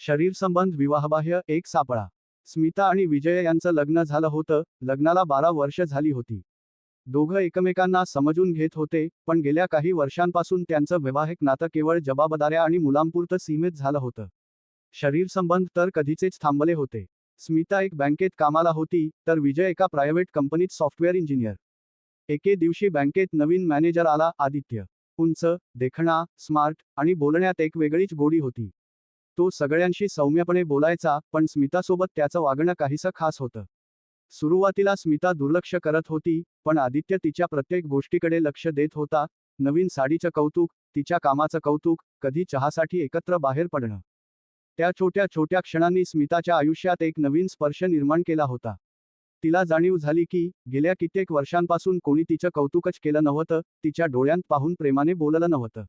शरीर संबंध विवाहबाह्य एक सापळा. स्मिता आणि विजय यांचं लग्न झालं होतं लग्नाला बारा वर्ष झाली होती. दोघं एकमेकांना समजून घेत होते पण गेल्या काही वर्षांपासून त्यांचं वैवाहिक नातं केवळ जबाबदाऱ्या आणि मुलांपुरतं सीमित झालं होतं. शरीर संबंध तर कधीचेच थांबले होते. स्मिता एक बँकेत कामाला होती तर विजय एका प्रायव्हेट कंपनीत सॉफ्टवेअर इंजिनियर. एके दिवशी बँकेत नवीन मॅनेजर आला आदित्य. उंच देखणा स्मार्ट आणि बोलण्यात एक वेगळीच गोडी होती. तो सगळ्यांशी सौम्यपणे बोलायचा पण स्मितासोबत त्याचं वागणं काहीसं खास होतं. सुरुवातीला स्मिता दुर्लक्ष करत होती पण आदित्य तिच्या प्रत्येक गोष्टीकडे लक्ष देत होता नवीन साडीचं कौतुक तिच्या कामाचं कौतुक कधी चहासाठी एकत्र बाहेर पडणं. त्या छोट्या छोट्या क्षणांनी स्मिताच्या आयुष्यात एक नवीन स्पर्श निर्माण केला होता. तिला जाणीव झाली की गेल्या कित्येक वर्षांपासून कोणी तिचं कौतुकच केलं नव्हतं तिच्या डोळ्यांत पाहून प्रेमाने बोललं नव्हतं.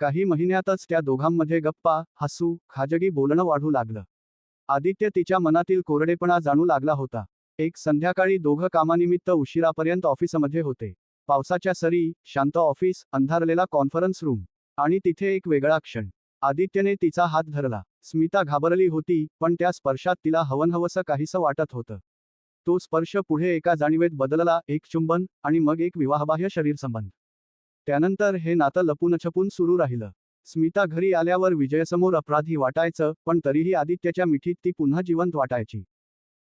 काही महिन्यातच त्या दोघांमध्ये गप्पा हसू खाजगी बोलणं वाढू लागलं. आदित्य तिच्या मनातील कोरडेपणा जाणू लागला होता. एक संध्याकाळी दोघं कामानिमित्त उशिरापर्यंत ऑफिसमध्ये होते. पावसाच्या सरी शांत ऑफिस अंधारलेला कॉन्फरन्स रूम आणि तिथे एक वेगळा क्षण. आदित्यने तिचा हात धरला. स्मिता घाबरली होती पण त्या स्पर्शात तिला हवनहवसं काहीसं वाटत होतं. तो स्पर्श पुढे एका जाणीवेत बदलला एक चुंबन आणि मग एक विवाहबाह्य शरीर संबंध त्यानंतर हे नातं लपूनछपून सुरू राहिलं. स्मिता घरी आल्यावर विजयसमोर अपराधी वाटायचं पण तरीही आदित्यच्या मिठीत ती पुन्हा जिवंत वाटायची.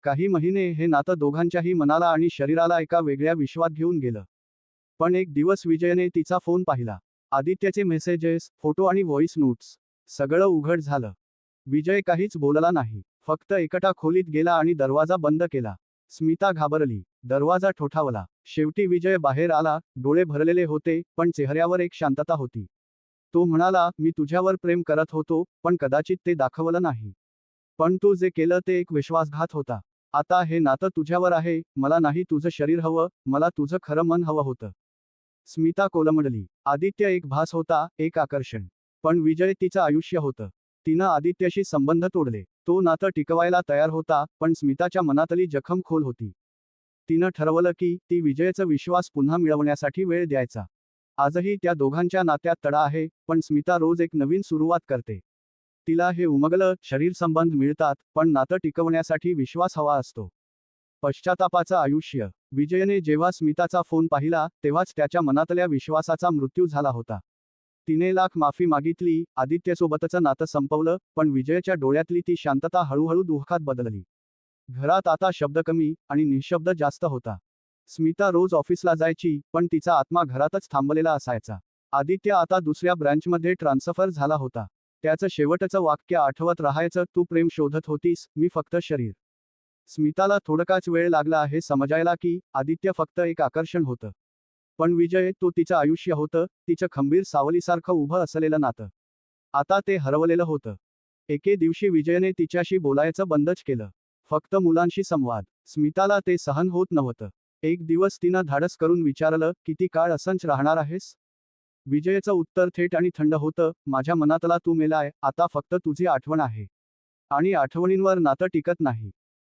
काही महिने हे नातं दोघांच्याही मनाला आणि शरीराला एका वेगळ्या विश्वात घेऊन गेलं. पण एक दिवस विजयने तिचा फोन पाहिला. आदित्यचे मेसेजेस फोटो आणि व्हॉइस नोट्स सगळं उघड झालं. विजय काहीच बोलला नाही. फक्त एकटा खोलीत गेला आणि दरवाजा बंद केला. स्मिता घाबरली. दरवाजा ठोठावला. शेवटी विजय बाहेर आला डोळे भरलेले होते पण चेहऱ्यावर एक शांतता होती. तो म्हणाला मी तुझ्यावर प्रेम करत होतो पण कदाचित ते दाखवलं नाही. पण तू जे केलं ते एक विश्वासघात होता. आता हे नातं तुझ्यावर आहे मला नाही तुझं शरीर हवं मला तुझं खरं मन हवं होतं. स्मिता कोलमडली. आदित्य एक भास होता एक आकर्षण. पण विजय तिचं आयुष्य होतं. तिनं आदित्यशी संबंध तोडले. तो नातं टिकवायला तयार होता पण स्मिताच्या मनातली जखम खोल होती. तिनं ठरवलं की ती विजयचा विश्वास पुन्हा मिळवण्यासाठी वेळ द्यायचा. आजही त्या दोघांच्या नात्यात तडा आहे पण स्मिता रोज एक नवीन सुरुवात करते. तिला हे उमगलं शरीर संबंध मिळतात पण नातं टिकवण्यासाठी विश्वास हवा असतो. पश्चातापाचं आयुष्य. विजयने जेव्हा स्मिताचा फोन पाहिला तेव्हाच त्याच्या मनातल्या विश्वासाचा मृत्यू झाला होता. तिने लाख माफी मागितली आदित्यसोबतचं नातं संपवलं पण विजयच्या डोळ्यातली ती शांतता हळूहळू दुःखात बदलली. घरात आता शब्द कमी आणि निशब्द जास्त होता. स्मिता रोज ऑफिसला जायची पण तिचा आत्मा घरातच थांबलेला असायचा. आदित्य आता दुसऱ्या ब्रँचमध्ये ट्रान्सफर झाला होता. त्याचं शेवटचं वाक्य आठवत राहायचं तू प्रेम शोधत होतीस मी फक्त शरीर. स्मिताला थोडकाच वेळ लागला हे समजायला की आदित्य फक्त एक आकर्षण होतं. पण विजय तो तिचं आयुष्य होतं तिचं खंबीर सावलीसारखं उभं असलेलं नातं. आता ते हरवलेलं होतं. एके दिवशी विजयने तिच्याशी बोलायचं बंदच केलं. फक्त मुलांशी संवाद. स्मिताला ते सहन होत नव्हतं. एक दिवस तिनं धाडस करून विचारलं किती काळ असंच राहणार आहेस? विजयचं उत्तर थेट आणि थंड होतं माझ्या मनातला तू मेलाय आता फक्त तुझी आठवण आहे. आणि आठवणींवर नातं टिकत नाही.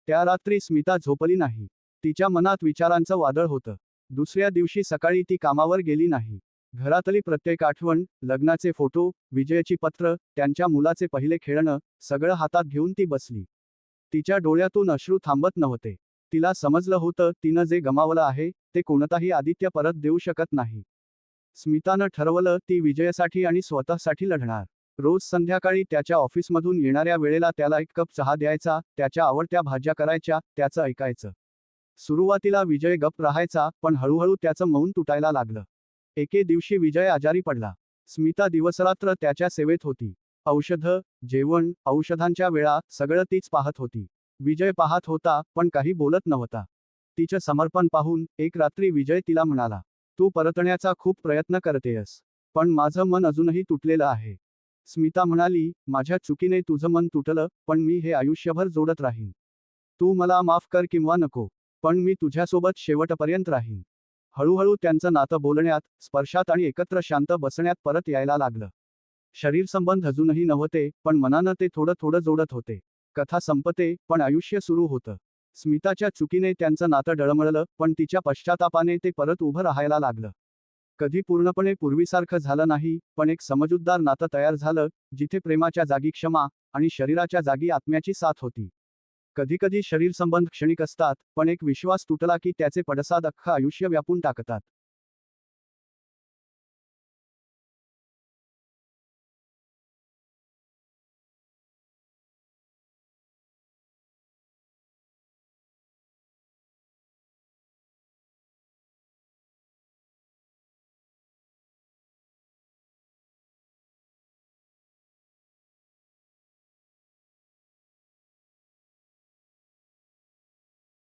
त्या रात्री स्मिता झोपली नाही. तिच्या मनात विचारांचं वादळ होतं. दुसऱ्या दिवशी सकाळी ती कामावर गेली नाही. घरातली प्रत्येक आठवण लग्नाचे फोटो विजयाची पत्र त्यांच्या मुलाचे पहिले खेळणं सगळं हातात घेऊन ती बसली. तिच्या डोळ्यातून अश्रू थांबत नव्हते. तिला समजलं होतं तिनं जे गमावलं आहे ते कोणताही आदित्य परत देऊ शकत नाही. स्मितानं ठरवलं ती विजयासाठी आणि स्वतःसाठी लढणार. रोज संध्याकाळी त्याच्या ऑफिसमधून येणाऱ्या वेळेला त्याला एक कप चहा द्यायचा त्याच्या आवडत्या भाज्या करायच्या त्याचं ऐकायचं. सुरुवातीला विजय गप राहायचा पण हळूहळू त्याचं मौन तुटायला लागलं. एके दिवशी विजय आजारी पडला. स्मिता दिवसरात्र त्याच्या सेवेत होती. औषधं जेवण औषधांच्या वेळा सगळं तीच पाहत होती. विजय पाहत होता पण काही बोलत नव्हता. तिचं समर्पण पाहून एक रात्री विजय तिला म्हणाला तू परतण्याचा खूप प्रयत्न करतेयस पण माझं मन अजूनही तुटलेलं आहे. स्मिता म्हणाली माझ्या चुकीने तुझं मन तुटलं पण मी हे आयुष्यभर जोडत राहीन. तू मला माफ कर किंवा नको पण मी तुझ्यासोबत शेवटपर्यंत राहीन. हळूहळू त्यांचं नातं बोलण्यात स्पर्शात आणि एकत्र शांत बसण्यात परत यायला लागलं. शरीर संबंध अजूनही नव्हते पण मनानं ते थोडं थोडं जोडत होते. कथा संपते पण आयुष्य सुरू होतं. स्मिताच्या चुकीने त्यांचं नातं डळमळलं पण तिच्या पश्चातापाने ते परत उभं राहायला लागलं. कधी पूर्णपणे पूर्वीसारखं झालं नाही पण एक समजूतदार नातं तयार झालं जिथे प्रेमाच्या जागी क्षमा आणि शरीराच्या जागी आत्म्याची साथ होती. कधीकधी शरीर संबंध क्षणिक असतात पण एक विश्वास तुटला की त्याचे पडसाद अख्खं आयुष्य व्यापून टाकतात.